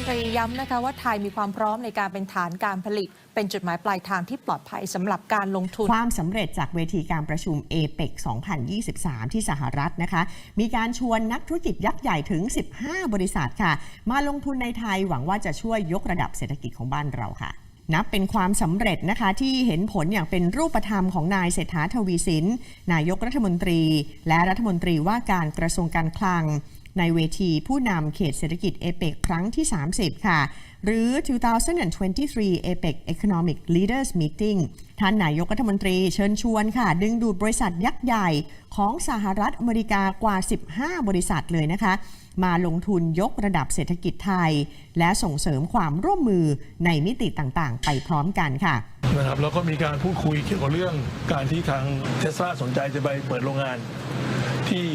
นตรีย้ำนะคะว่าไทยมีความพร้อมในการเป็นฐานการผลิต เป็นจุดหมายปลายทางที่ปลอดภัยสำหรับการลงทุน ความสำเร็จจากเวทีการประชุม APEC 2023 ที่สหรัฐนะคะ มีการชวนนักธุรกิจยักษ์ใหญ่ถึง 15 บริษัทค่ะ มาลงทุนในไทยหวังว่าจะช่วยยกระดับเศรษฐกิจของบ้านเราค่ะนับเป็นความสำเร็จนะคะที่เห็นผลอย่างเป็นรูปธรรมของนายเศรษฐาทวีสิน นายกรัฐมนตรี และรัฐมนตรีว่าการกระทรวงการคลัง ในเวทีผู้นำเขตเศรษฐกิจเอเปกครั้งที่ 30 ค่ะ หรือ 2023 APEC Economic Leaders Meeting ท่านนายกรัฐมนตรีเชิญชวนค่ะ ดึงดูดบริษัทยักษ์ใหญ่ของสหรัฐอเมริกากว่า 15 บริษัทเลยนะคะ มาลงทุนยกระดับเศรษฐกิจไทย และส่งเสริมความร่วมมือในมิติต่างๆ ไปพร้อมกันค่ะนะครับแล้วก็มีการพูดคุยเกี่ยวกับเรื่องการที่ทางเทสลาสนใจจะไปเปิดโรงงานที่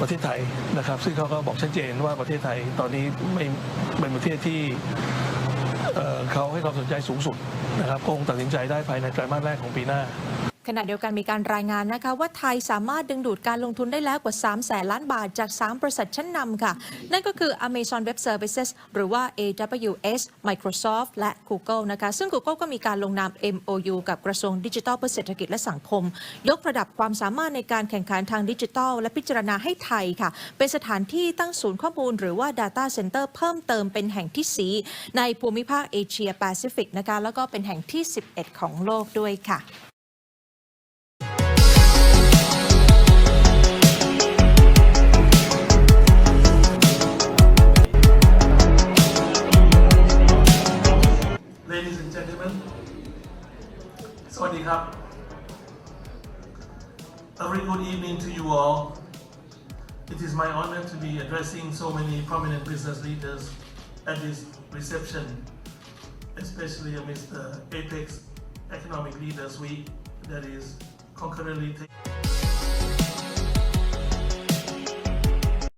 ประเทศไทยนะครับ ซึ่งเขาก็บอกชัดเจนว่าประเทศไทยตอนนี้ไม่เป็นประเทศที่เขาให้ความสนใจสูงสุดนะครับคงตัดสินใจได้ภายในไตรมาสแรกของปีหน้า ขณะเดียวกันมีการรายงานนะคะว่าไทยสามารถดึงดูดการลงทุนได้แล้วกว่า 3 แสนล้านบาทจาก 3 บริษัทชั้นนำค่ะ นั่นก็คือ Amazon Web Services หรือว่า AWS Microsoft และ Google นะคะ ซึ่ง Google ก็มีการลงนาม MOU กับกระทรวงดิจิทัลเพื่อเศรษฐกิจและสังคม ยกระดับความสามารถในการแข่งขันทางดิจิทัล และพิจารณาให้ไทยค่ะ เป็นสถานที่ตั้งศูนย์ข้อมูล หรือว่า Data Center เพิ่มเติมเป็นแห่งที่สีในภูมิภาคเอเชียแปซิฟิกนะคะแล้วก็เป็นแห่งที่ 11 ของโลกด้วยค่ะ สวัสดีครับ A very good evening to you all. It is my honor to be addressing so many prominent business leaders at this reception, especially amidst the APEX Economic Leaders Week that is concurrently taking